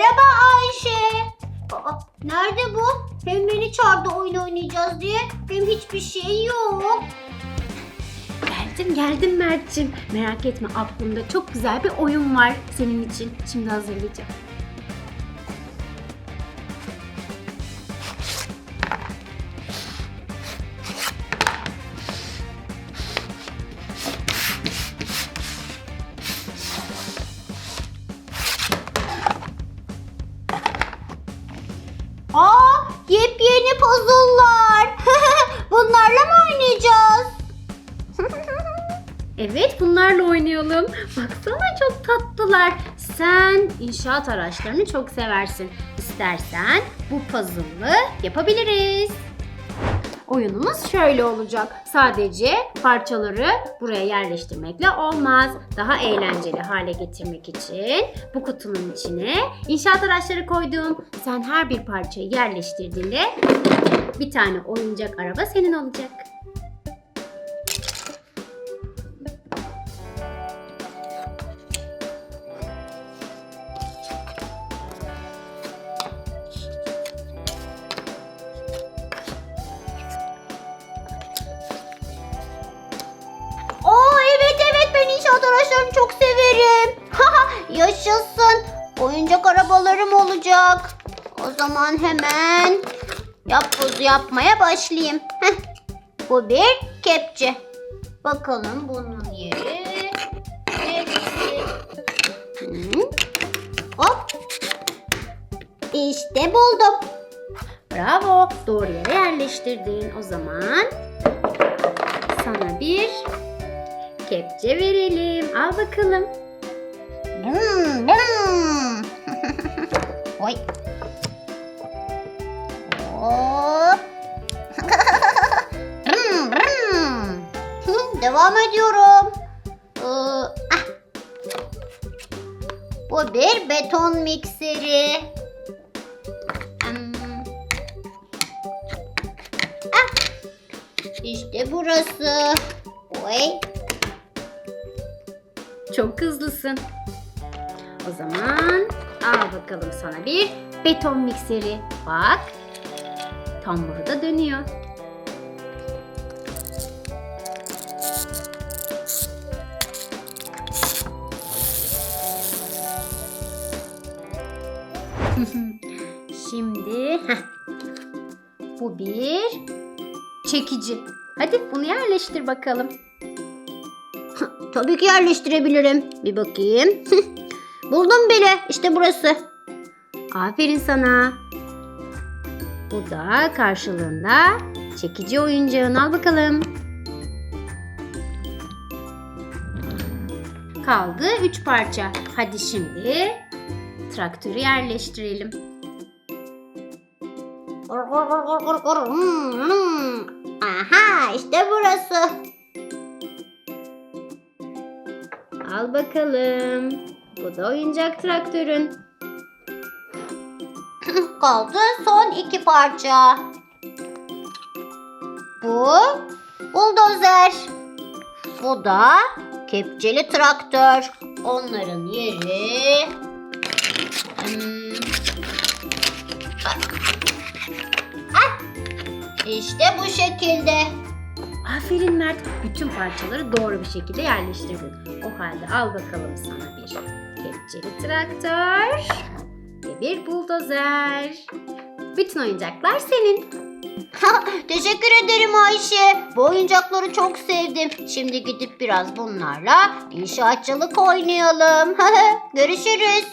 Merhaba Ayşe. Aa, nerede bu? Hem beni çağırdı oyun oynayacağız diye hem hiçbir şey yok. Geldim geldim Mert'cim. Merak etme aklımda çok güzel bir oyun var senin için. Şimdi hazırlayacağım. Evet bunlarla oynayalım. Baksana çok tatlılar. Sen inşaat araçlarını çok seversin. İstersen bu puzzle'ı yapabiliriz. Oyunumuz şöyle olacak. Sadece parçaları buraya yerleştirmekle olmaz. Daha eğlenceli hale getirmek için bu kutunun içine inşaat araçları koydum. Sen her bir parçayı yerleştirdiğinde bir tane oyuncak araba senin olacak. Yaşasın. Oyuncak arabalarım olacak. O zaman hemen yapbozu yapmaya başlayayım. Heh. Bu bir kepçe. Bakalım bunun yeri neresi? Hop. İşte buldum. Bravo. Doğru yere yerleştirdin. O zaman sana bir kepçe verelim. Al bakalım. Devam ediyorum. Ee, ah. Bu bir beton mikseri. Hmm. Ah. İşte burası. Oy. Çok hızlısın. O zaman al bakalım sana bir beton mikseri. Bak. Tam burada dönüyor. Şimdi bu bir çekici. Hadi bunu yerleştir bakalım. Tabii ki yerleştirebilirim. Bir bakayım. Buldum bile. İşte burası. Aferin sana. Bu da karşılığında çekici oyuncağını al bakalım. Kaldı 3 parça. Hadi şimdi traktörü yerleştirelim. Hmm, hmm. Aha işte burası. Al bakalım. Bu da oyuncak traktörün. Kaldı son iki parça. Bu buldozer. Bu da kepçeli traktör. Onların yeri... Ah, İşte bu şekilde. Aferin Mert. Bütün parçaları doğru bir şekilde yerleştirdin. O halde al bakalım sana bir kepçeli traktör ve bir buldozer. Bütün oyuncaklar senin. Teşekkür ederim Ayşe. Bu oyuncakları çok sevdim. Şimdi gidip biraz bunlarla inşaatçılık oynayalım. Görüşürüz.